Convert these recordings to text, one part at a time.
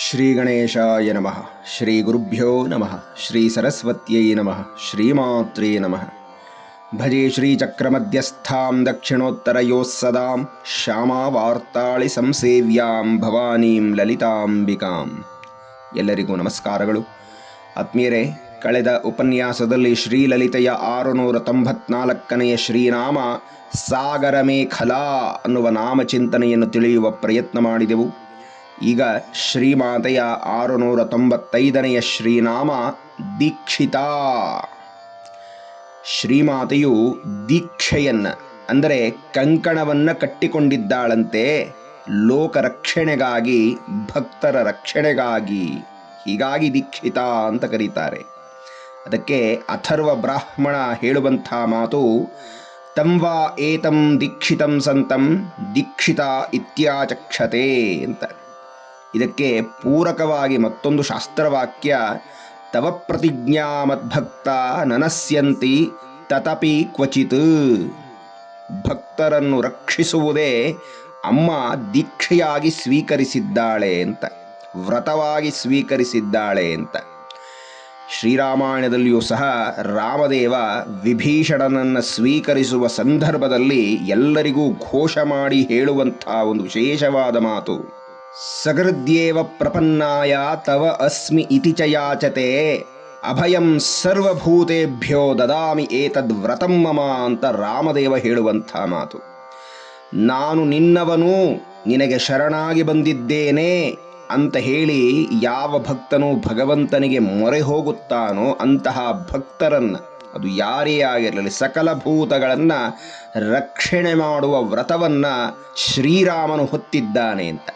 ಶ್ರೀ ಗಣೇಶಾಯ ನಮಃ ಶ್ರೀ ಗುರುಭ್ಯೋ ನಮಃ ಶ್ರೀ ಸರಸ್ವತ್ಯೈ ನಮಃ ಶ್ರೀಮಾತ್ರೇ ನಮಃ ಭಜೆ ಶ್ರೀಚಕ್ರಮಧ್ಯಸ್ಥಾಂ ದಕ್ಷಿಣೋತ್ತರಯೋಸ್ಸದಾಂ ಶ್ಯಾಮಾವಾರ್ತಾಳಿ ಸಂಸೇವ್ಯಾಂ ಭವಾನೀಂ ಲಲಿತಾಂಬಿಕಾಂ ಎಲ್ಲರಿಗೂ ನಮಸ್ಕಾರಗಳು. ಆತ್ಮೀಯರೇ, ಕಳೆದ ಉಪನ್ಯಾಸದಲ್ಲಿ ಶ್ರೀಲಲಿತೆಯ ಆರುನೂರ ತೊಂಬತ್ನಾಲ್ಕನೆಯ ಶ್ರೀನಾಮ ಸಾಗರ ಮೇಖಲಾ ಅನ್ನುವ ನಾಮಚಿಂತನೆಯನ್ನು ತಿಳಿಯುವ ಪ್ರಯತ್ನ ಮಾಡಿದೆವು. ಈಗ ಶ್ರೀಮಾತೆಯ ಆರುನೂರ ತೊಂಬತ್ತೈದನೆಯ ಶ್ರೀನಾಮ ದೀಕ್ಷಿತಾ. ಶ್ರೀಮಾತೆಯು ದೀಕ್ಷೆಯನ್ನ, ಅಂದರೆ ಕಂಕಣವನ್ನ ಕಟ್ಟಿಕೊಂಡಿದ್ದಾಳಂತೆ ಲೋಕ ರಕ್ಷಣೆಗಾಗಿ ಭಕ್ತರ ರಕ್ಷಣೆಗಾಗಿ, ಹೀಗಾಗಿ ದೀಕ್ಷಿತ ಅಂತ ಕರೀತಾರೆ. ಅದಕ್ಕೆ ಅಥರ್ವ ಬ್ರಾಹ್ಮಣ ಹೇಳುವಂಥ ಮಾತು ತಂವಾ ಏತಂ ದೀಕ್ಷಿತಂ ಸಂತಂ ದೀಕ್ಷಿತ ಇತ್ಯಾಚಕ್ಷತೆ ಅಂತ. ಇದಕ್ಕೆ ಪೂರಕವಾಗಿ ಮತ್ತೊಂದು ಶಾಸ್ತ್ರವಾಕ್ಯ, ತವ ಪ್ರತಿಜ್ಞಾ ಮದ್ಭಕ್ತ ನನಸ್ಯಂತಿ ತತಪಿ ಕ್ವಚಿತ್ ಭಕ್ತರನ್ನು ರಕ್ಷಿಸುವುದೇ ಅಮ್ಮ ದೀಕ್ಷೆಯಾಗಿ ಸ್ವೀಕರಿಸಿದ್ದಾಳೆ ಅಂತ, ವ್ರತವಾಗಿ ಸ್ವೀಕರಿಸಿದ್ದಾಳೆ ಅಂತ. ಶ್ರೀರಾಮಾಯಣದಲ್ಲಿಯೂ ಸಹ ರಾಮದೇವ ವಿಭೀಷಣನನ್ನು ಸ್ವೀಕರಿಸುವ ಸಂದರ್ಭದಲ್ಲಿ ಎಲ್ಲರಿಗೂ ಘೋಷ ಮಾಡಿ ಹೇಳುವಂಥ ಒಂದು ವಿಶೇಷವಾದ ಮಾತು. ಸಗೃದ್ಯೇವ ಪ್ರಪನ್ನಾಯ ತವ ಅಸ್ಮಿ ಇತಿ ಚ ಯಾಚತೆ. ಅಭಯಂ ಸರ್ವಭೂತೇಭ್ಯೋ ದದಾಮಿ ಏತದ್ ವ್ರತಂ ಮಮ ಅಂತ ರಾಮದೇವ ಹೇಳುವಂಥ ಮಾತು. ನಾನು ನಿನ್ನವನು ನಿನಗೆ ಶರಣಾಗಿ ಬಂದಿದ್ದೇನೆ ಅಂತ ಹೇಳಿ ಯಾವ ಭಕ್ತನು ಭಗವಂತನಿಗೆ ಮೊರೆ ಹೋಗುತ್ತಾನೋ ಅಂತಹ ಭಕ್ತರನ್ನ, ಅದು ಯಾರೇ ಆಗಿರಲಿ, ಸಕಲ ಭೂತಗಳನ್ನು ರಕ್ಷಣೆ ಮಾಡುವ ವ್ರತವನ್ನು ಶ್ರೀರಾಮನು ಹೊತ್ತಿದ್ದಾನೆ ಅಂತ.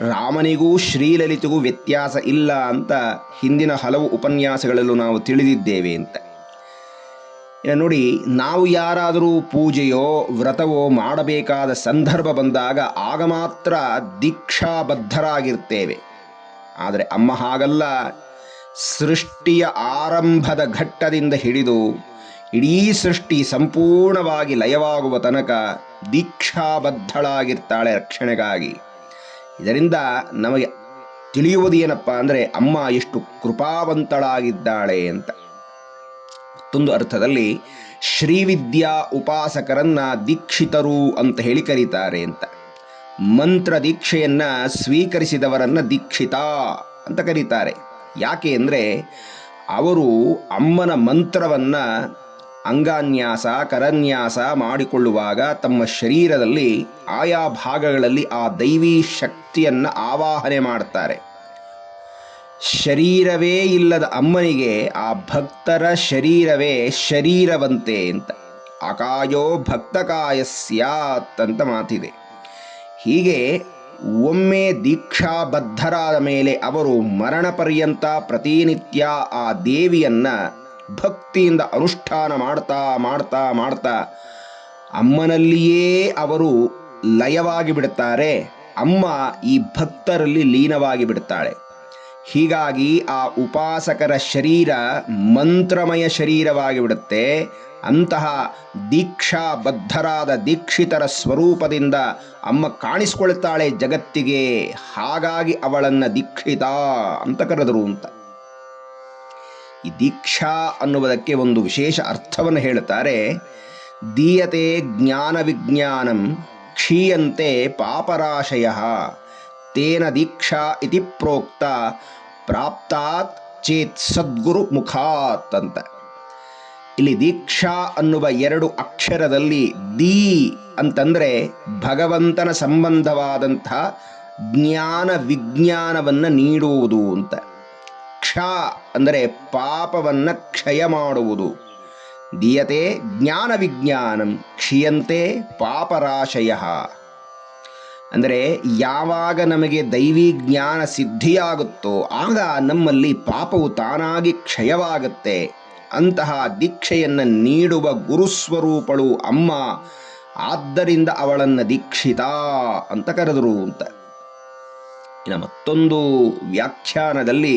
ರಾಮನಿಗೂ ಶ್ರೀಲಲಿತಿಗೂ ವ್ಯತ್ಯಾಸ ಇಲ್ಲ ಅಂತ ಹಿಂದಿನ ಹಲವು ಉಪನ್ಯಾಸಗಳಲ್ಲೂ ನಾವು ತಿಳಿದಿದ್ದೇವೆ ಅಂತ. ನೋಡಿ, ನಾವು ಯಾರಾದರೂ ಪೂಜೆಯೋ ವ್ರತವೋ ಮಾಡಬೇಕಾದ ಸಂದರ್ಭ ಬಂದಾಗ ಆಗ ಮಾತ್ರ ದೀಕ್ಷಾಬದ್ಧರಾಗಿರ್ತೇವೆ. ಆದರೆ ಅಮ್ಮ ಹಾಗಲ್ಲ. ಸೃಷ್ಟಿಯ ಆರಂಭದ ಘಟ್ಟದಿಂದ ಹಿಡಿದು ಇಡೀ ಸೃಷ್ಟಿ ಸಂಪೂರ್ಣವಾಗಿ ಲಯವಾಗುವ ತನಕ ದೀಕ್ಷಾಬದ್ಧಳಾಗಿರ್ತಾಳೆ ರಕ್ಷಣೆಗಾಗಿ. ಇದರಿಂದ ನಮಗೆ ತಿಳಿಯುವುದು ಏನಪ್ಪ ಅಂದರೆ, ಅಮ್ಮ ಎಷ್ಟು ಕೃಪಾವಂತಳಾಗಿದ್ದಾಳೆ ಅಂತ. ಮತ್ತೊಂದು ಅರ್ಥದಲ್ಲಿ, ಶ್ರೀವಿದ್ಯಾ ಉಪಾಸಕರನ್ನ ದೀಕ್ಷಿತರು ಅಂತ ಹೇಳಿ ಕರೀತಾರೆ ಅಂತ. ಮಂತ್ರ ದೀಕ್ಷೆಯನ್ನ ಸ್ವೀಕರಿಸಿದವರನ್ನ ದೀಕ್ಷಿತ ಅಂತ ಕರೀತಾರೆ. ಯಾಕೆ ಅಂದರೆ, ಅವರು ಅಮ್ಮನ ಮಂತ್ರವನ್ನ ಅಂಗಾನ್ಯಾಸ, ಕರನ್ಯಾಸ ಮಾಡಿಕೊಳ್ಳುವಾಗ ತಮ್ಮ ಶರೀರದಲ್ಲಿ ಆಯಾ ಭಾಗಗಳಲ್ಲಿ ಆ ದೈವಿ ಶಕ್ತಿಯನ್ನು ಆವಾಹನೆ ಮಾಡ್ತಾರೆ. ಶರೀರವೇ ಇಲ್ಲದ ಅಮ್ಮನಿಗೆ ಆ ಭಕ್ತರ ಶರೀರವೇ ಶರೀರವಂತೆ ಅಂತ. ಅಕಾಯೋ ಭಕ್ತಕಾಯ ಸ್ಯಾತ್ ಅಂತ ಮಾತಿದೆ. ಹೀಗೆ ಒಮ್ಮೆ ದೀಕ್ಷಾಬದ್ಧರಾದ ಮೇಲೆ ಅವರು ಮರಣ ಪರ್ಯಂತ ಪ್ರತಿನಿತ್ಯ ಆ ದೇವಿಯನ್ನ ಭಕ್ತಿಯಿಂದ ಅನುಷ್ಠಾನ ಮಾಡ್ತಾ ಮಾಡ್ತಾ ಮಾಡ್ತಾ ಅಮ್ಮನಲ್ಲಿಯೇ ಅವರು ಲಯವಾಗಿ ಬಿಡುತ್ತಾರೆ. ಅಮ್ಮ ಈ ಭಕ್ತರಲ್ಲಿ ಲೀನವಾಗಿ ಬಿಡುತ್ತಾಳೆ. ಹೀಗಾಗಿ ಆ ಉಪಾಸಕರ ಶರೀರ ಮಂತ್ರಮಯ ಶರೀರವಾಗಿ ಬಿಡುತ್ತೆ. ಅಂತಹ ದೀಕ್ಷಾಬದ್ಧರಾದ ದೀಕ್ಷಿತರ ಸ್ವರೂಪದಿಂದ ಅಮ್ಮ ಕಾಣಿಸ್ಕೊಳ್ತಾಳೆ ಜಗತ್ತಿಗೆ. ಹಾಗಾಗಿ ಅವಳನ್ನು ದೀಕ್ಷಿತ ಅಂತ ಕರೆದರು ಅಂತ. ಈ ದೀಕ್ಷಾ ಅನ್ನುವುದಕ್ಕೆ ಒಂದು ವಿಶೇಷ ಅರ್ಥವನ್ನು ಹೇಳುತ್ತಾರೆ. ದೀಯತೆ ಜ್ಞಾನ ವಿಜ್ಞಾನಂ ಕ್ಷೀಯಂತೆ ಪಾಪರಾಶಯ. ತೇನ ದೀಕ್ಷಾ ಇತಿ ಪ್ರೋಕ್ತ ಪ್ರಾಪ್ತಾತ್ ಚೇತ್ ಸದ್ಗುರು ಮುಖಾತ್ ಅಂತ. ಇಲ್ಲಿ ದೀಕ್ಷಾ ಅನ್ನುವ ಎರಡು ಅಕ್ಷರದಲ್ಲಿ ದೀ ಅಂತಂದರೆ ಭಗವಂತನ ಸಂಬಂಧವಾದಂಥ ಜ್ಞಾನ ವಿಜ್ಞಾನವನ್ನು ನೀಡುವುದು ಅಂತ. ಕ್ಷ ಅಂದರೆ ಪಾಪವನ್ನು ಕ್ಷಯ ಮಾಡುವುದು. ದೀಯತೆ ಜ್ಞಾನ ವಿಜ್ಞಾನಂ ಕ್ಷಿಯಂತೆ ಪಾಪರಾಶಯ. ಅಂದರೆ ಯಾವಾಗ ನಮಗೆ ದೈವಿ ಜ್ಞಾನ ಸಿದ್ಧಿಯಾಗುತ್ತೋ ಆಗ ನಮ್ಮಲ್ಲಿ ಪಾಪವು ತಾನಾಗಿ ಕ್ಷಯವಾಗುತ್ತೆ. ಅಂತಹ ದೀಕ್ಷೆಯನ್ನು ನೀಡುವ ಗುರುಸ್ವರೂಪಳು ಅಮ್ಮ, ಆದ್ದರಿಂದ ಅವಳನ್ನು ದೀಕ್ಷಿತ ಅಂತ ಕರೆದರು ಅಂತ. ಇನ್ನು ಮತ್ತೊಂದು ವ್ಯಾಖ್ಯಾನದಲ್ಲಿ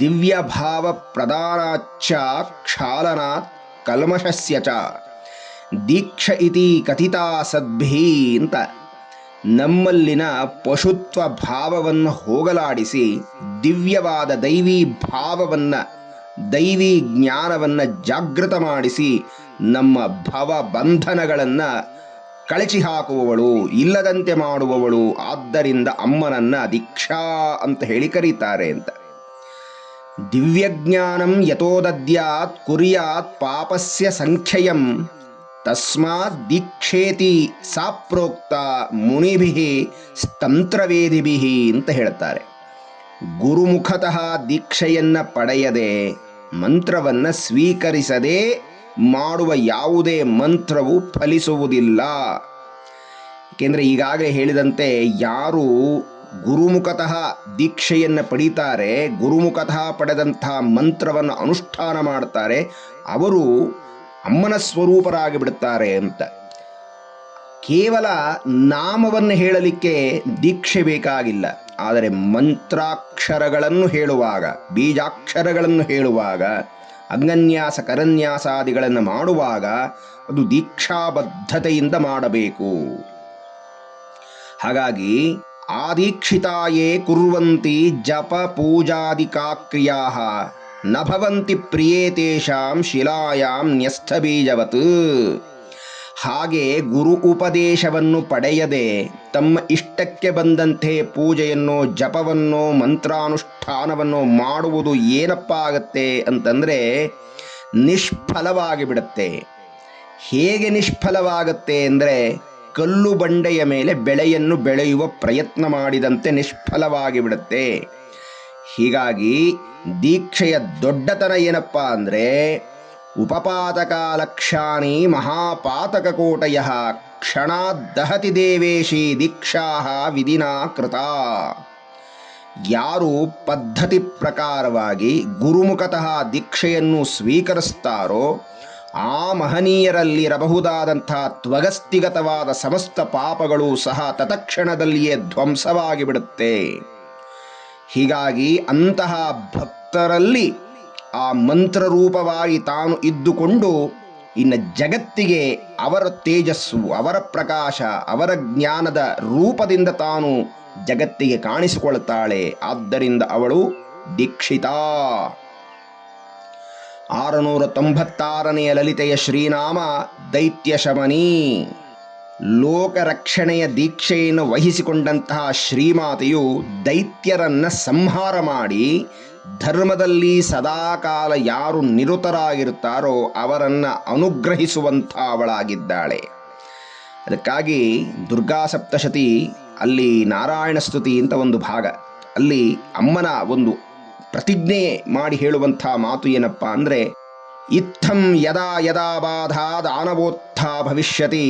ದಿವ್ಯ ಭಾವ ಪ್ರಧಾನಾಚ್ಚ ಕ್ಷಾಲನಾತ್ ಕಲ್ಮಷಸ್ಯ ಚ. ದೀಕ್ಷ ಇತಿ ಕಥಿತಾ ಸದ್ಭಿ ಅಂತ ನಮ್ಮಲ್ಲಿನ ಪಶುತ್ವ ಭಾವವನ್ನು ಹೋಗಲಾಡಿಸಿ ದಿವ್ಯವಾದ ದೈವಿ ಭಾವವನ್ನು, ದೈವಿ ಜ್ಞಾನವನ್ನು ಜಾಗೃತ ಮಾಡಿಸಿ ನಮ್ಮ ಭವ ಬಂಧನಗಳನ್ನು ಕಳಚಿ ಹಾಕುವವಳು ಇಲ್ಲದಂತೆ ಮಾಡುವವಳು, ಆದ್ದರಿಂದ ಅಮ್ಮನನ್ನ ದೀಕ್ಷಾ ಅಂತ ಹೇಳಿ ಕರೀತಾರೆ ಅಂತ. ದಿವ್ಯಜ್ಞಾನಂ ಯಥೋದದ್ಯಾತ್ ಕುರ್ಯಾತ್ ಪಾಪಸ್ಯ ಸಂಖ್ಯಯಂ. ತಸ್ಮಾತ್ ದೀಕ್ಷೇತಿ ಸಾ ಪ್ರೋಕ್ತ ಮುನಿಭಿ ಸ್ತಂತ್ರವೇದಿಭಿ ಅಂತ ಹೇಳ್ತಾರೆ ಗುರುಮುಖತಃ ದೀಕ್ಷೆಯನ್ನ ಪಡೆಯದೆ, ಮಂತ್ರವನ್ನ ಸ್ವೀಕರಿಸದೆ ಮಾಡುವ ಯಾವುದೇ ಮಂತ್ರವು ಫಲಿಸುವುದಿಲ್ಲ. ಏಕೆಂದರೆ ಈಗಾಗಲೇ ಹೇಳಿದಂತೆ ಯಾರು ಗುರುಮುಖತಃ ದೀಕ್ಷೆಯನ್ನು ಪಡೀತಾರೆ, ಗುರುಮುಖತಃ ಪಡೆದಂತಹ ಮಂತ್ರವನ್ನು ಅನುಷ್ಠಾನ ಮಾಡ್ತಾರೆ, ಅವರು ಅಮ್ಮನ ಸ್ವರೂಪರಾಗಿ ಬಿಡುತ್ತಾರೆ ಅಂತ. ಕೇವಲ ನಾಮವನ್ನು ಹೇಳಲಿಕ್ಕೆ ದೀಕ್ಷೆ ಬೇಕಾಗಿಲ್ಲ, ಆದರೆ ಮಂತ್ರಾಕ್ಷರಗಳನ್ನು ಹೇಳುವಾಗ, ಬೀಜಾಕ್ಷರಗಳನ್ನು ಹೇಳುವಾಗ, ಅಂಗನ್ಯಾಸ, ಕರನ್ಯಾಸಾದಿಗಳನ್ನು ಮಾಡುವಾಗ ಅದು ದೀಕ್ಷಾಬದ್ಧತೆಯಿಂದ ಮಾಡಬೇಕು. ಹಾಗಾಗಿ ಆದೀಕ್ಷಿತಾಯೇ ಕುರ್ವಂತಿ ಜಪ ಪೂಜಾದಿಕಾ ಕ್ರಿಯಾ. ನ ಭವಂತಿ ಪ್ರಿಯೇ ತೇಷಾಂ ಶಿಲಾಯಾಂ ನ್ಯಸ್ಥಬೀಜವತ್. ಹಾಗೆ ಗುರು ಉಪದೇಶವನ್ನು ಪಡೆಯದೆ ತಮ್ಮ ಇಷ್ಟಕ್ಕೆ ಬಂದಂತೆ ಪೂಜೆಯನ್ನು, ಜಪವನ್ನು, ಮಂತ್ರಾನುಷ್ಠಾನವನ್ನು ಮಾಡುವುದು ಏನಪ್ಪ ಆಗತ್ತೆ ಅಂತಂದರೆ ನಿಷ್ಫಲವಾಗಿ ಬಿಡುತ್ತೆ ಹೇಗೆ ನಿಷ್ಫಲವಾಗುತ್ತೆ ಅಂದರೆ ಕಲ್ಲು ಬಂಡೆಯ ಮೇಲೆ ಬೆಳೆಯನ್ನು ಬೆಳೆಯುವ ಪ್ರಯತ್ನ ಮಾಡಿದಂತೆ ನಿಷ್ಫಲವಾಗಿ ಬಿಡುತ್ತೆ. ಹೀಗಾಗಿ ದೀಕ್ಷೆಯ ದೊಡ್ಡತನ ಏನಪ್ಪ ಅಂದರೆ, ಉಪಪಾತಕಾಲಕ್ಷಾಣಿ ಲಕ್ಷಾಣಿ ಮಹಾಪಾತಕ ಕೋಟಯ ಕ್ಷಣಾದ್ದಹತಿ ದೇವೇಶಿ ದೀಕ್ಷಾ ವಿಧಿನಾ ಕೃತ. ಯಾರು ಪದ್ಧತಿ ಪ್ರಕಾರವಾಗಿ ಗುರುಮುಖತಃ ದೀಕ್ಷೆಯನ್ನು ಸ್ವೀಕರಿಸ್ತಾರೋ ಆ ಮಹನೀಯರಲ್ಲಿರಬಹುದಾದಂಥ ತ್ವಗಸ್ತಿಗತವಾದ ಸಮಸ್ತ ಪಾಪಗಳು ಸಹ ತತಕ್ಷಣದಲ್ಲಿಯೇ ಧ್ವಂಸವಾಗಿ ಬಿಡುತ್ತೆ ಹೀಗಾಗಿ ಅಂತಹ ಭಕ್ತರಲ್ಲಿ ಆ ಮಂತ್ರರೂಪವಾಗಿ ತಾನು ಇದ್ದುಕೊಂಡು ಇನ್ನು ಜಗತ್ತಿಗೆ ಅವರ ತೇಜಸ್ಸು, ಅವರ ಪ್ರಕಾಶ, ಅವರ ಜ್ಞಾನದ ರೂಪದಿಂದ ತಾನು ಜಗತ್ತಿಗೆ ಕಾಣಿಸಿಕೊಳ್ತಾಳೆ ಆದ್ದರಿಂದ ಅವಳು ದೀಕ್ಷಿತಾ. ಆರುನೂರ ತೊಂಬತ್ತಾರನೆಯ ಲಲಿತೆಯ ಶ್ರೀನಾಮ ದೈತ್ಯಶಮನಿ. ಲೋಕರಕ್ಷಣೆಯ ದೀಕ್ಷೆಯನ್ನು ವಹಿಸಿಕೊಂಡಂತಹ ಶ್ರೀಮಾತೆಯು ದೈತ್ಯರನ್ನ ಸಂಹಾರ ಮಾಡಿ ಧರ್ಮದಲ್ಲಿ ಸದಾಕಾಲ ಯಾರು ನಿರುತರಾಗಿರುತ್ತಾರೋ ಅವರನ್ನ ಅನುಗ್ರಹಿಸುವಂಥ ಅವಳಾಗಿದ್ದಾಳೆ ಅದಕ್ಕಾಗಿ ದುರ್ಗಾ ಸಪ್ತಶತಿ ಅಲ್ಲಿ ನಾರಾಯಣ ಸ್ತುತಿ ಅಂತ ಒಂದು ಭಾಗ. ಅಲ್ಲಿ ಅಮ್ಮನ ಒಂದು ಪ್ರತಿಜ್ಞೆ ಮಾಡಿ ಹೇಳುವಂಥ ಮಾತು ಏನಪ್ಪ ಅಂದರೆ ಇತ್ತಂ ಯದಾ ಯದಾ ಬಾಧಾ ದಾನವೋತ್ಥ ಭವಿಷ್ಯತಿ,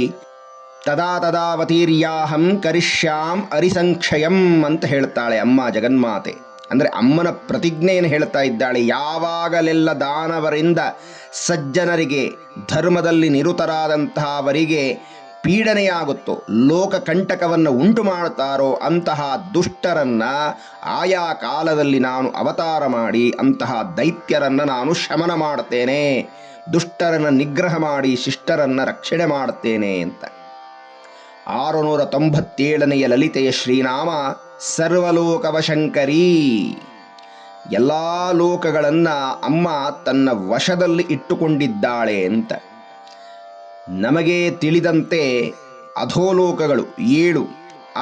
ತದಾ ತದಾವತೀರ್ಯಾಹಂ ಕರಿಷ್ಯಾಂ ಅರಿಸಂಕ್ಷಯಂ ಅಂತ ಹೇಳ್ತಾಳೆ ಅಮ್ಮ ಜಗನ್ಮಾತೆ. ಅಂದರೆ ಅಮ್ಮನ ಪ್ರತಿಜ್ಞೆಯನ್ನು ಹೇಳ್ತಾ ಇದ್ದಾಳೆ, ಯಾವಾಗಲೆಲ್ಲ ದಾನವರಿಂದ ಸಜ್ಜನರಿಗೆ, ಧರ್ಮದಲ್ಲಿ ನಿರುತರಾದಂತಹವರಿಗೆ ಪೀಡನೆಯಾಗುತ್ತೋ ಲೋಕ ಕಂಟಕವನ್ನು ಉಂಟು ಮಾಡುತ್ತಾರೋ ಅಂತಹ ದುಷ್ಟರನ್ನ ಆಯಾ ಕಾಲದಲ್ಲಿ ನಾನು ಅವತಾರ ಮಾಡಿ, ಅಂತಹ ದೈತ್ಯರನ್ನು ನಾನು ಶಮನ ಮಾಡುತ್ತೇನೆ. ದುಷ್ಟರನ್ನು ನಿಗ್ರಹ ಮಾಡಿ, ಶಿಷ್ಟರನ್ನು ರಕ್ಷಣೆ ಮಾಡುತ್ತೇನೆ ಅಂತ. ಆರುನೂರ ತೊಂಬತ್ತೇಳನೆಯ ಲಲಿತೆಯ ಶ್ರೀನಾಮ, ಸರ್ವಲೋಕವಶಂಕರಿ. ಎಲ್ಲ ಲೋಕಗಳನ್ನು ಅಮ್ಮ ತನ್ನ ವಶದಲ್ಲಿ ಇಟ್ಟುಕೊಂಡಿದ್ದಾಳೆ ಅಂತ. ನಮಗೆ ತಿಳಿದಂತೆ ಅಧೋಲೋಕಗಳು ಏಳು.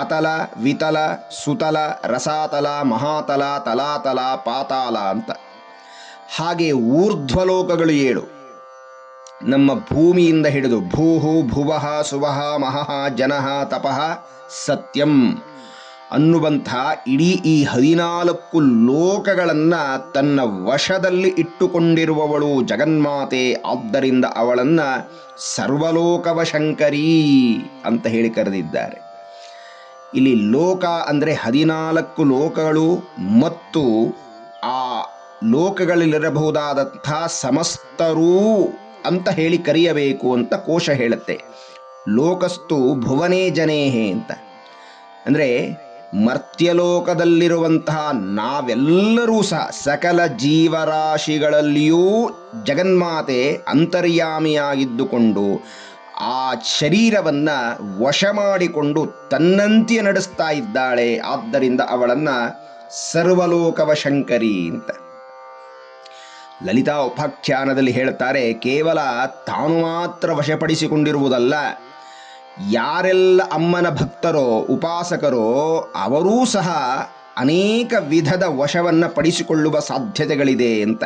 ಅತಲ, ವಿತಲ, ಸುತಲ, ರಸಾತಲ, ಮಹಾತಲ, ತಲಾತಲ, ಪಾತಾಲ ಅಂತ. ಹಾಗೆ ಊರ್ಧ್ವಲೋಕಗಳು ಏಳು. ನಮ್ಮ ಭೂಮಿಯಿಂದ ಹಿಡಿದು ಭೂಹು ಭುವಃ ಸುವಹ ಮಹಃ ಜನಃ ತಪಃ ಸತ್ಯಂ. ಅನ್ನುವಂಥ ಇಡೀ ಈ ಹದಿನಾಲ್ಕು ಲೋಕಗಳನ್ನು ತನ್ನ ವಶದಲ್ಲಿ ಇಟ್ಟುಕೊಂಡಿರುವವಳು ಜಗನ್ಮಾತೆ. ಆದ್ದರಿಂದ ಅವಳನ್ನು ಸರ್ವಲೋಕವಶಂಕರಿ ಅಂತ ಹೇಳಿ ಕರೆದಿದ್ದಾರೆ. ಇಲ್ಲಿ ಲೋಕ ಅಂದರೆ ಹದಿನಾಲ್ಕು ಲೋಕಗಳು ಮತ್ತು ಆ ಲೋಕಗಳಲ್ಲಿರಬಹುದಾದಂಥ ಸಮಸ್ತರೂ ಅಂತ ಹೇಳಿ ಕರೆಯಬೇಕು ಅಂತ ಕೋಶ ಹೇಳುತ್ತೆ. ಲೋಕಸ್ತು ಭುವನೇ ಜನೇಹೇ ಅಂತ. ಅಂದರೆ ಮರ್ತ್ಯಲೋಕದಲ್ಲಿರುವಂತಹ ನಾವೆಲ್ಲರೂ ಸಹ ಸಕಲ ಜೀವರಾಶಿಗಳಲ್ಲಿಯೂ ಜಗನ್ಮಾತೆ ಅಂತರ್ಯಾಮಿಯಾಗಿದ್ದುಕೊಂಡು ಆ ಶರೀರವನ್ನು ವಶ ಮಾಡಿಕೊಂಡು ತನ್ನಂತೆಯೇ ನಡೆಸ್ತಾ ಇದ್ದಾಳೆ. ಆದ್ದರಿಂದ ಅವಳನ್ನು ಸರ್ವಲೋಕವ ಶಂಕರಿ ಅಂತ. ಲಲಿತಾ ಉಪಾಖ್ಯಾನದಲ್ಲಿ ಹೇಳ್ತಾರೆ, ಕೇವಲ ತಾನು ಮಾತ್ರ ವಶಪಡಿಸಿಕೊಂಡಿರುವುದಲ್ಲ ಯಾರೆಲ್ಲ ಅಮ್ಮನ ಭಕ್ತರೋ, ಉಪಾಸಕರೋ, ಅವರೂ ಸಹ ಅನೇಕ ವಿಧದ ವಶವನ್ನು ಪಡಿಸಿಕೊಳ್ಳುವ ಸಾಧ್ಯತೆಗಳಿದೆ ಅಂತ.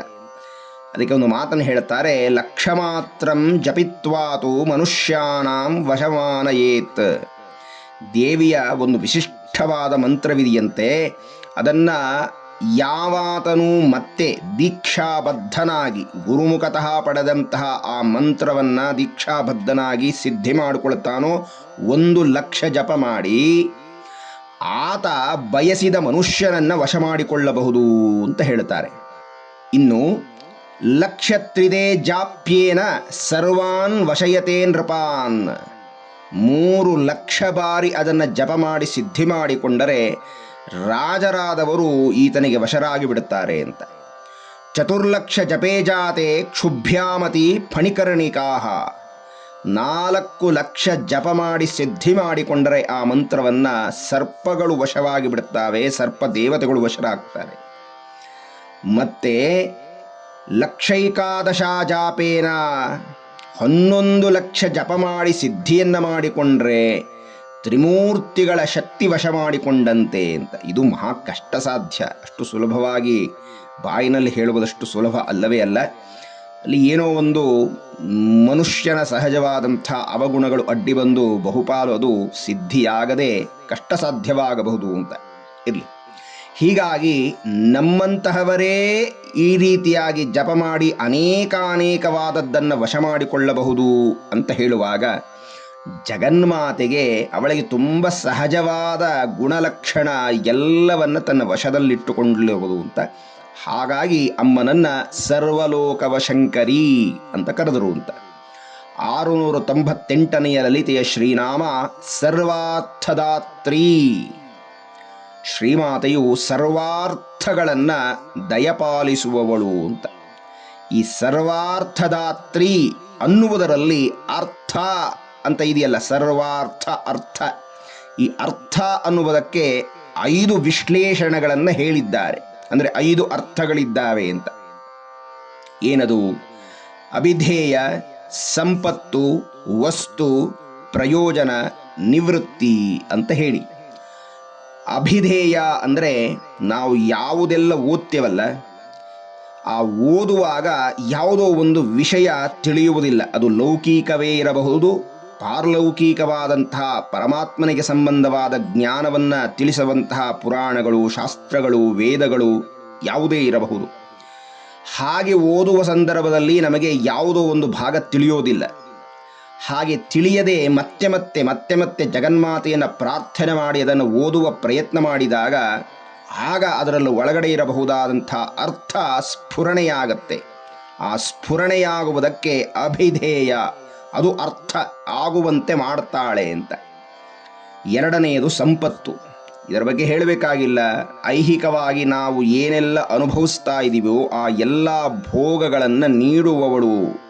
ಅದಕ್ಕೆ ಒಂದು ಮಾತನ್ನು ಹೇಳ್ತಾರೆ ಲಕ್ಷ ಮಾತ್ರಂ ಜಪಿತ್ವಾತು ಮನುಷ್ಯಾನಾಂ ವಶಮಾನಯೇತ್. ದೇವಿಯ ಒಂದು ವಿಶಿಷ್ಟವಾದ ಮಂತ್ರವಿದೆಯಂತೆ, ಅದನ್ನು ಯಾವಾತನೂ ಮತ್ತೆ ದೀಕ್ಷಾಬದ್ಧನಾಗಿ, ಗುರುಮುಖತಃ ಪಡೆದಂತಹ ಆ ಮಂತ್ರವನ್ನು ದೀಕ್ಷಾಬದ್ಧನಾಗಿ ಸಿದ್ಧಿ ಮಾಡಿಕೊಳ್ತಾನೋ, ಒಂದು ಲಕ್ಷ ಜಪ ಮಾಡಿ, ಆತ ಬಯಸಿದ ಮನುಷ್ಯನನ್ನು ವಶ ಮಾಡಿಕೊಳ್ಳಬಹುದು ಅಂತ ಹೇಳ್ತಾರೆ. ಇನ್ನು, ಲಕ್ಷತ್ರಿದೇ ಜಾಪ್ಯೇನ ಸರ್ವಾನ್ ವಶಯತೆ ನೃಪಾನ್ ಮೂರು ಲಕ್ಷ ಬಾರಿ ಅದನ್ನು ಜಪ ಮಾಡಿ, ಸಿದ್ಧಿ ಮಾಡಿಕೊಂಡರೆ ರಾಜರಾದವರು ಈತನಿಗೆ ವಶರಾಗಿ ಬಿಡುತ್ತಾರೆ ಅಂತ. ಚತುರ್ಲಕ್ಷ ಜಪೇಜಾತೆ ಕ್ಷುಭ್ಯಾಮತಿ ಫಣಿಕರ್ಣಿಕಾಹ. ನಾಲ್ಕು ಲಕ್ಷ ಜಪ ಮಾಡಿ ಸಿದ್ಧಿ ಮಾಡಿಕೊಂಡರೆ ಆ ಮಂತ್ರವನ್ನು ಸರ್ಪಗಳು ವಶವಾಗಿ ಬಿಡುತ್ತವೆ ಸರ್ಪ ದೇವತೆಗಳು ವಶರಾಗ್ತಾರೆ. ಮತ್ತೆ ಲಕ್ಷೈಕಾದಶ ಜಾಪೇನ ಹನ್ನೊಂದು ಲಕ್ಷ ಜಪ ಮಾಡಿ ಸಿದ್ಧಿಯನ್ನ ಮಾಡಿಕೊಂಡ್ರೆ ತ್ರಿಮೂರ್ತಿಗಳ ಶಕ್ತಿ ವಶ ಮಾಡಿಕೊಂಡಂತೆ ಅಂತ. ಇದು ಮಹಾ ಕಷ್ಟ ಸಾಧ್ಯ ಅಷ್ಟು ಸುಲಭವಾಗಿ ಬಾಯಿನಲ್ಲಿ ಹೇಳುವುದಷ್ಟು ಸುಲಭ ಅಲ್ಲವೇ ಅಲ್ಲ. ಅಲ್ಲಿ ಏನೋ ಒಂದು ಮನುಷ್ಯನ ಸಹಜವಾದಂಥ ಅವಗುಣಗಳು ಅಡ್ಡಿ ಬಂದು ಬಹುಪಾಲು ಅದು ಸಿದ್ಧಿಯಾಗದೆ ಕಷ್ಟ ಸಾಧ್ಯವಾಗಬಹುದು ಅಂತ. ಇರಲಿ. ಹೀಗಾಗಿ ನಮ್ಮಂತಹವರೇ ಈ ರೀತಿಯಾಗಿ ಜಪ ಮಾಡಿ ಅನೇಕಾನೇಕವಾದದ್ದನ್ನು ವಶ ಮಾಡಿಕೊಳ್ಳಬಹುದು ಅಂತ ಹೇಳುವಾಗ ಜಗನ್ಮಾತೆಗೆ ಅವಳಿಗೆ ತುಂಬ ಸಹಜವಾದ ಗುಣಲಕ್ಷಣ ಎಲ್ಲವನ್ನ ತನ್ನ ವಶದಲ್ಲಿಟ್ಟುಕೊಂಡಿರುವುದು ಅಂತ. ಹಾಗಾಗಿ ಅಮ್ಮನನ್ನ ಸರ್ವಲೋಕವಶಂಕರಿ ಅಂತ ಕರೆದರು ಅಂತ. ಆರುನೂರ ತೊಂಬತ್ತೆಂಟನೆಯ ಲಲಿತೆಯ ಶ್ರೀನಾಮ ಸರ್ವಾರ್ಥದಾತ್ರಿ. ಶ್ರೀಮಾತೆಯು ಸರ್ವಾರ್ಥಗಳನ್ನು ದಯಪಾಲಿಸುವವಳು ಅಂತ. ಈ ಸರ್ವಾರ್ಥದಾತ್ರಿ ಅನ್ನುವುದರಲ್ಲಿ ಅರ್ಥ ಅಂತ ಇದೆಯಲ್ಲ? ಸರ್ವಾರ್ಥ, ಅರ್ಥ. ಈ ಅರ್ಥ ಅನ್ನುವುದಕ್ಕೆ ಐದು ವಿಶ್ಲೇಷಣೆಗಳನ್ನು ಹೇಳಿದ್ದಾರೆ. ಅಂದರೆ ಐದು ಅರ್ಥಗಳಿದ್ದಾವೆ ಅಂತ. ಏನದು? ಅಭಿಧೇಯ, ಸಂಪತ್ತು, ವಸ್ತು, ಪ್ರಯೋಜನ, ನಿವೃತ್ತಿ ಅಂತ ಹೇಳಿ. ಅಭಿಧೇಯ ಅಂದರೆ ನಾವು ಯಾವುದೆಲ್ಲ ಓದ್ತೇವಲ್ಲ? ಆ ಓದುವಾಗ ಯಾವುದೋ ಒಂದು ವಿಷಯ ತಿಳಿಯುವುದಿಲ್ಲ. ಅದು ಲೌಕಿಕವೇ ಇರಬಹುದು ಪಾರಲೌಕಿಕವಾದಂತಹ ಪರಮಾತ್ಮನಿಗೆ ಸಂಬಂಧವಾದ ಜ್ಞಾನವನ್ನು ತಿಳಿಸುವಂತಹ ಪುರಾಣಗಳು, ಶಾಸ್ತ್ರಗಳು, ವೇದಗಳು ಯಾವುದೇ ಇರಬಹುದು. ಹಾಗೆ ಓದುವ ಸಂದರ್ಭದಲ್ಲಿ ನಮಗೆ ಯಾವುದೋ ಒಂದು ಭಾಗ ತಿಳಿಯೋದಿಲ್ಲ. ಹಾಗೆ ತಿಳಿಯದೆ ಮತ್ತೆ ಮತ್ತೆ ಮತ್ತೆ ಮತ್ತೆ ಜಗನ್ಮಾತೆಯನ್ನು ಪ್ರಾರ್ಥನೆ ಮಾಡಿ ಅದನ್ನು ಓದುವ ಪ್ರಯತ್ನ ಮಾಡಿದಾಗ ಆಗ ಅದರಲ್ಲಿ ಒಳಗಡೆ ಇರಬಹುದಾದಂಥ ಅರ್ಥ ಸ್ಫುರಣೆಯಾಗತ್ತೆ. ಆ ಸ್ಫುರಣೆಯಾಗುವುದಕ್ಕೆ ಅಭಿಧೇಯ. ಅದು ಅರ್ಥ ಆಗುವಂತೆ ಮಾಡ್ತಾಳೆ ಅಂತ. ಎರಡನೆಯದು ಸಂಪತ್ತು. ಇದರ ಬಗ್ಗೆ ಹೇಳಬೇಕಾಗಿಲ್ಲ. ಐಹಿಕವಾಗಿ ನಾವು ಏನೆಲ್ಲ ಅನುಭವಿಸ್ತಾ ಇದ್ದೀವೋ ಆ ಎಲ್ಲ ಭೋಗಗಳನ್ನು ನೀಡುವವಳು.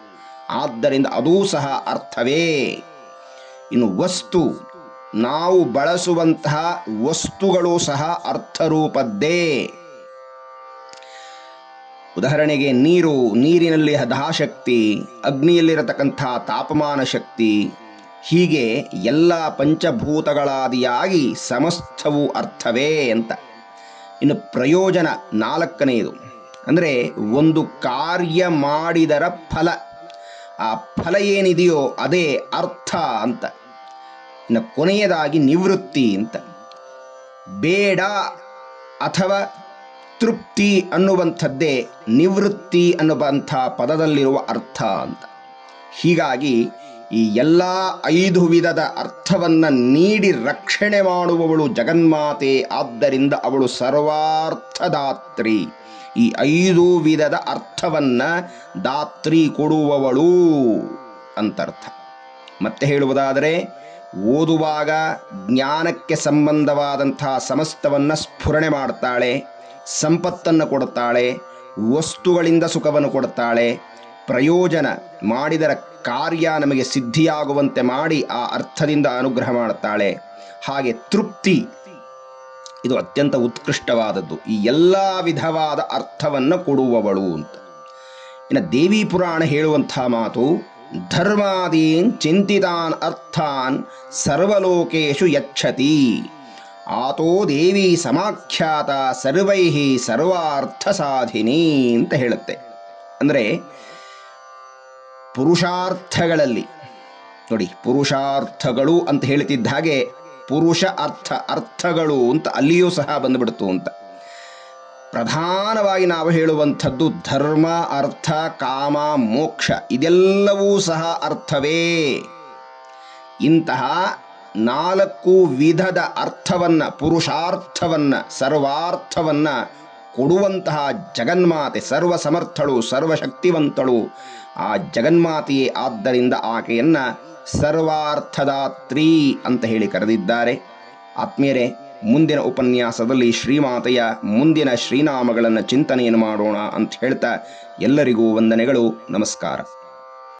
ಆದ್ದರಿಂದ ಅದೂ ಸಹ ಅರ್ಥವೇ. ಇನ್ನು ವಸ್ತು. ನಾವು ಬಳಸುವಂತಹ ವಸ್ತುಗಳು ಸಹ ಅರ್ಥರೂಪದ್ದೇ. ಉದಾಹರಣೆಗೆ ನೀರು, ನೀರಿನಲ್ಲಿ ಹದಾಶಕ್ತಿ ಅಗ್ನಿಯಲ್ಲಿರತಕ್ಕಂಥ ತಾಪಮಾನ ಶಕ್ತಿ, ಹೀಗೆ ಎಲ್ಲ ಪಂಚಭೂತಗಳಾದಿಯಾಗಿ ಸಮಸ್ತವು ಅರ್ಥವೇ ಅಂತ. ಇನ್ನು ಪ್ರಯೋಜನ ನಾಲ್ಕನೆಯದು. ಅಂದರೆ ಒಂದು ಕಾರ್ಯ ಮಾಡಿದರ ಫಲ. ಆ ಫಲ ಏನಿದೆಯೋ ಅದೇ ಅರ್ಥ ಅಂತ. ಇನ್ನು ಕೊನೆಯದಾಗಿ ನಿವೃತ್ತಿ ಅಂತ. ಬೇಡ ಅಥವಾ ತೃಪ್ತಿ ಅನ್ನುವಂಥದ್ದೇ ನಿವೃತ್ತಿ ಅನ್ನುವಂಥ ಪದದಲ್ಲಿರುವ ಅರ್ಥ ಅಂತ. ಹೀಗಾಗಿ ಈ ಎಲ್ಲ ಐದು ವಿಧದ ಅರ್ಥವನ್ನು ನೀಡಿ ರಕ್ಷಣೆ ಮಾಡುವವಳು ಜಗನ್ಮಾತೆ, ಆದ್ದರಿಂದ ಅವಳು ಸರ್ವಾರ್ಥದಾತ್ರಿ. ಈ ಐದು ವಿಧದ ಅರ್ಥವನ್ನು ದಾತ್ರಿ ಕೊಡುವವಳು ಅಂತರ್ಥ. ಮತ್ತೆ ಹೇಳುವುದಾದರೆ, ಓದುವಾಗ ಜ್ಞಾನಕ್ಕೆ ಸಂಬಂಧವಾದಂಥ ಸಮಸ್ತವನ್ನು ಸ್ಫುರಣೆ ಮಾಡ್ತಾಳೆ. ಸಂಪತ್ತನ್ನು ಕೊಡುತ್ತಾಳೆ, ವಸ್ತುಗಳಿಂದ ಸುಖವನ್ನು ಕೊಡುತ್ತಾಳೆ, ಪ್ರಯೋಜನ ಮಾಡಿದರ ಕಾರ್ಯ ನಮಗೆ ಸಿದ್ಧಿಯಾಗುವಂತೆ ಮಾಡಿ ಆ ಅರ್ಥದಿಂದ ಅನುಗ್ರಹ ಮಾಡುತ್ತಾಳೆ. ಹಾಗೆ ತೃಪ್ತಿ, ಇದು ಅತ್ಯಂತ ಉತ್ಕೃಷ್ಟವಾದದ್ದು. ಈ ಎಲ್ಲ ವಿಧವಾದ ಅರ್ಥವನ್ನು ಕೊಡುವವಳು ಅಂತ. ಇನ್ನು ದೇವಿ ಪುರಾಣ ಹೇಳುವಂಥ ಮಾತು, ಧರ್ಮಾದೀನ್ ಚಿಂತಿತಾನ್ ಅರ್ಥಾನ್ ಸರ್ವಲೋಕೇಶು ಯಚ್ಛತಿ. ಆತೋ ದೇವಿ ಸಮಾಖ್ಯಾತ ಸರ್ವೈಹಿ ಸರ್ವಾರ್ಥ ಸಾಧಿನಿ ಅಂತ ಹೇಳುತ್ತೆ. ಅಂದರೆ ಪುರುಷಾರ್ಥಗಳಲ್ಲಿ, ನೋಡಿ, ಪುರುಷಾರ್ಥಗಳು ಅಂತ ಹೇಳ್ತಿದ್ದ ಹಾಗೆ ಪುರುಷ ಅರ್ಥ, ಅರ್ಥಗಳು ಅಂತ ಅಲ್ಲಿಯೂ ಸಹ ಬಂದುಬಿಡ್ತು ಅಂತ. ಪ್ರಧಾನವಾಗಿ ನಾವು ಹೇಳುವಂಥದ್ದು ಧರ್ಮ, ಅರ್ಥ, ಕಾಮ, ಮೋಕ್ಷ, ಇದೆಲ್ಲವೂ ಸಹ ಅರ್ಥವೇ. ಇಂತಹ ನಾಲ್ಕು ವಿಧದ ಅರ್ಥವನ್ನು, ಪುರುಷಾರ್ಥವನ್ನು, ಸರ್ವಾರ್ಥವನ್ನು ಕೊಡುವಂತಹ ಜಗನ್ಮಾತೆ ಸರ್ವ ಸಮರ್ಥಳು ಸರ್ವಶಕ್ತಿವಂತಳು. ಆ ಜಗನ್ಮಾತೆಯೇ ಆದ್ದರಿಂದ ಆಕೆಯನ್ನು ಸರ್ವಾರ್ಥದಾತ್ರಿ ಅಂತ ಹೇಳಿ ಕರೆದಿದ್ದಾರೆ. ಆತ್ಮೀಯರೇ, ಮುಂದಿನ ಉಪನ್ಯಾಸದಲ್ಲಿ ಶ್ರೀಮಾತೆಯ ಮುಂದಿನ ಶ್ರೀನಾಮಗಳನ್ನು ಚಿಂತನೆಯನ್ನು ಮಾಡೋಣ ಅಂತ ಹೇಳ್ತಾ ಎಲ್ಲರಿಗೂ ವಂದನೆಗಳು, ನಮಸ್ಕಾರ.